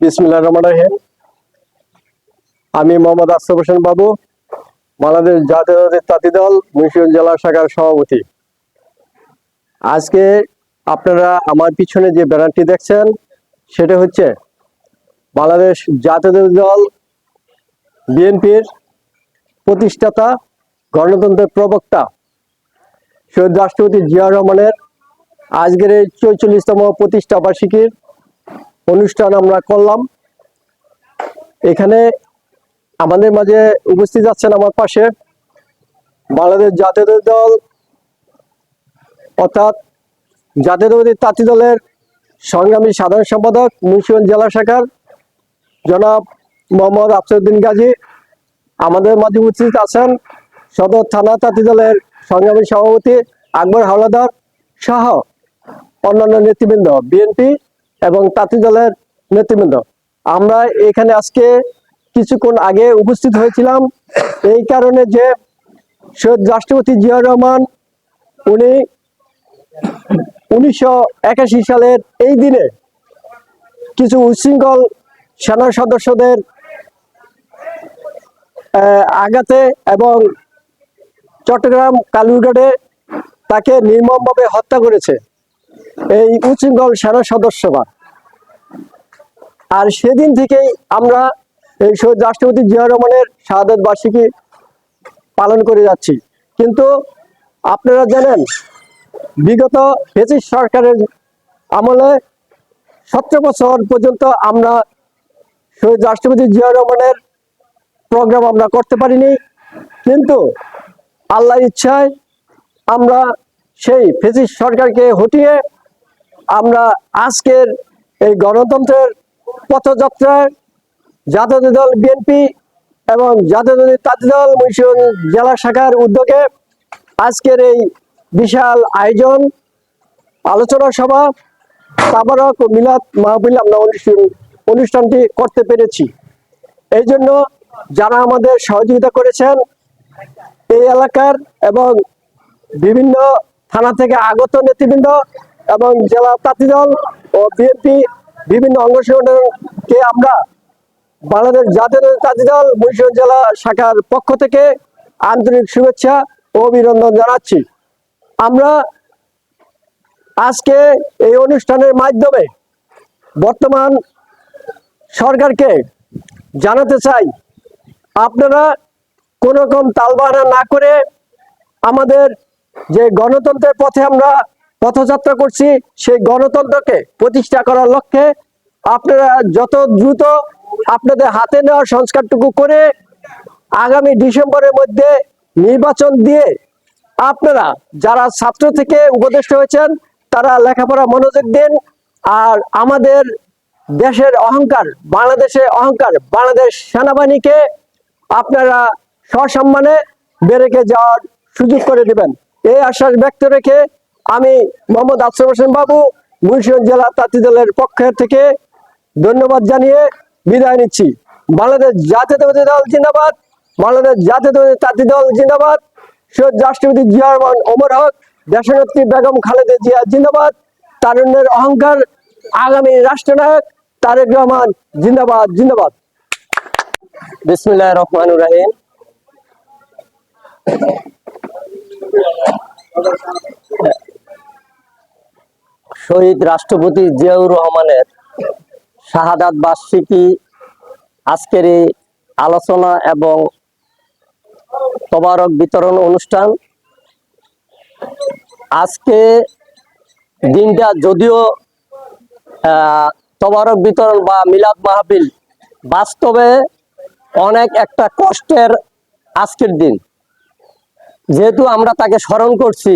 বিসমিল্লাহ রহমান রহিম। আমি মোহাম্মদ আশরাফ হোসেন বাবু, বাংলাদেশ জাতীয়তাবাদী তাঁতি দল, মুন্সিগঞ্জ জেলা শাখার সভাপতি। আজকে আপনারা আমার পিছনে যে ব্যানারটি দেখছেন, সেটা হচ্ছে বাংলাদেশ জাতীয়তাবাদী দল বিএনপির প্রতিষ্ঠাতা, গণতন্ত্রের প্রবক্তা শহীদ রাষ্ট্রপতি জিয়া রহমানের আজকের এই চৌচল্লিশতম প্রতিষ্ঠা বার্ষিকীর অনুষ্ঠান আমরা করলাম। এখানে আমাদের মাঝে উপস্থিত আছেন আমার পাশে বাংলাদেশ জাতীয় দল, অর্থাৎ জাতীয়তাবাদী তাঁতি দলের সংগ্রামী সাধারণ সম্পাদক মুন্সিগঞ্জ জেলা শাখার জনাব মোহাম্মদ আফসরুদ্দিন গাজী। আমাদের মাঝে উপস্থিত আছেন সদর থানা তাঁতি দলের সংগ্রামী সভাপতি আকবর হাওলাদার সহ অন্যান্য নেতৃবৃন্দ, বিএনপি এবং তাঁতি দলের নেতৃবৃন্দ। আমরা এখানে আজকে কিছুক্ষণ আগে উপস্থিত হয়েছিলাম। এই কারণে যে সৈয়দ রাষ্ট্রপতি জিয়া রহমান, উনি উনিশশো একাশি সালের এই দিনে কিছু উচ্ছৃঙ্খল সেনা সদস্যদের আঘাতে এবং চট্টগ্রাম কালুরঘাটে তাকে নির্মমভাবে হত্যা করেছে। এই উচ্ছৃঙ্খল সেনা সদস্যরা। আর সেদিন থেকেই আমরা এই শহীদ রাষ্ট্রপতি জিয়া রহমানের শাহাদত বার্ষিকী পালন করে যাচ্ছি। কিন্তু আপনারা জানেন, বিগত ব্রিটিশ সরকারের আমলে সতেরো বছর পর্যন্ত আমরা শহীদ রাষ্ট্রপতি জিয়া রহমানের প্রোগ্রাম আমরা করতে পারিনি। কিন্তু আল্লাহর ইচ্ছায় আমরা সেই ব্রিটিশ সরকারকে হটিয়ে আমরা আজকের এই গণতন্ত্রের পথযাত্রায় জাতীয় দল বিএনপি এবং জাতীয় তাঁতি দল মুন্সিগঞ্জ জেলা শাখার উদ্যোগে আজকের এই বিশাল আয়োজন, আলোচনা সভা, তাবারক ও মিলাদ মাহবিল আমরা অনুষ্ঠান- অনুষ্ঠানটি করতে পেরেছি। এই জন্য যারা আমাদের সহযোগিতা করেছেন এই এলাকার এবং বিভিন্ন থানা থেকে আগত নেতৃবৃন্দ এবং জেলা তাঁতি দল ও বিএনপি বিভিন্ন অঙ্গ সংগঠনকে আমরা বাংলাদেশ জাতীয় তাঁতি দল মুন্সিগঞ্জ জেলা শাখার পক্ষ থেকে আন্তরিক শুভেচ্ছা ও অভিনন্দন জানাচ্ছি। আমরা আজকে এই অনুষ্ঠানের মাধ্যমে বর্তমান সরকারকে জানাতে চাই, আপনারা কোন রকম তালবাহানা না করে আমাদের যে গণতন্ত্রের পথে আমরা পথযাত্রা করছি সেই গণতন্ত্রকে প্রতিষ্ঠা করার লক্ষ্যে। আপনারা যত দ্রুত আপনাদের হাতে নেওয়া সংস্কারটুকু করে আগামী ডিসেম্বরের মধ্যে নির্বাচন দিয়ে আপনারা যারা ছাত্র থেকে উপদেষ্টা হয়েছেন, তারা লেখাপড়া মনোযোগ দিন। আর আমাদের দেশের অহংকার, বাংলাদেশের অহংকার, বাংলাদেশ সেনাবাহিনীকে আপনারা সসম্মানে বেড়েকে যাওয়ার সুযোগ করে দিবেন। এই আশ্বাস ব্যক্ত রেখে আমি মোহাম্মদ আফসর হোসেন বাবু মুন্সিগঞ্জ জেলা তাঁতি দলের পক্ষ থেকে ধন্যবাদ জানিয়ে বিদায় নিচ্ছি। বাংলাদেশ জাতীয়তাবাদী দল জিন্দাবাদ বাংলাদেশ জাতীয়তাবাদী তাঁতি দল জিন্দাবাদ সৈয়দ রাষ্ট্রপতি জিয়া রহমান ওমর হক দেশনেত্রী বেগম খালেদা জিয়া জিন্দাবাদ তারুণ্যের অহংকার আগামী রাষ্ট্রনায়ক তারেক রহমান জিন্দাবাদ জিন্দাবাদ। বিসমিল্লাহ রহমান রাহিম। শহীদ রাষ্ট্রপতি জিয়াউর রহমানের শাহাদাত বার্ষিকী আজকের এই আলোচনা এবং তবারক বিতরণ অনুষ্ঠান। আজকে দিনটা যদিও তবারক বিতরণ বা মিলাদ মাহফিল বাস্তবে অনেক একটা কষ্টের আজকের দিন। যেহেতু আমরা তাকে স্মরণ করছি,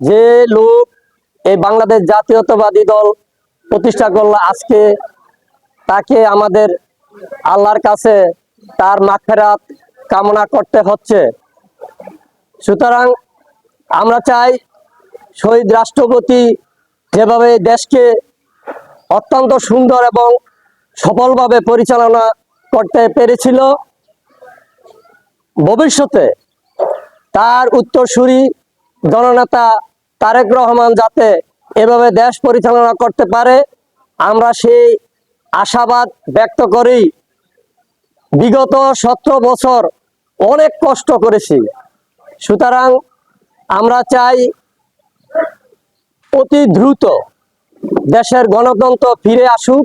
যে লোক এই বাংলাদেশ জাতীয়তাবাদী দল প্রতিষ্ঠা করল আজকে। তাকে আমাদের আল্লাহর কাছে তার মাখেরাত কামনা করতে হচ্ছে। সুতরাং আমরা চাই শহীদ রাষ্ট্রপতি যেভাবে দেশকে অত্যন্ত সুন্দর এবং সফলভাবে পরিচালনা করতে পেরেছিল, ভবিষ্যতে তার উত্তরসূরি জননেতা তারেক রহমান যাতে এভাবে দেশ পরিচালনা করতে পারে, আমরা সেই আশাবাদ ব্যক্ত করেই বিগত সতেরো বছর অনেক কষ্ট করেছি। সুতরাং আমরা চাই অতি দ্রুত দেশের গণতন্ত্র ফিরে আসুক,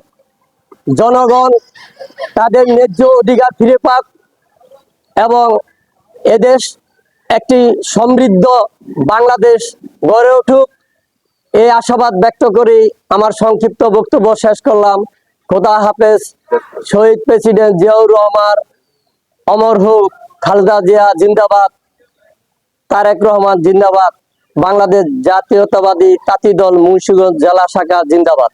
জনগণ তাদের ন্যায্য অধিকার ফিরে পাক এবং এদেশ একটি সমৃদ্ধ বাংলাদেশ গড়ে উঠুক। এই আশাবাদ ব্যক্ত করি আমার সংক্ষিপ্ত বক্তব্য শেষ করলাম। খোদা হাফেজ। শহীদ প্রেসিডেন্ট জিয়াউর রহমান, অমর হুক, খালেদা জিয়া জিন্দাবাদ, তারেক রহমান জিন্দাবাদ, বাংলাদেশ জাতীয়তাবাদী তাঁতি দল মুন্সিগঞ্জ জেলা শাখা জিন্দাবাদ।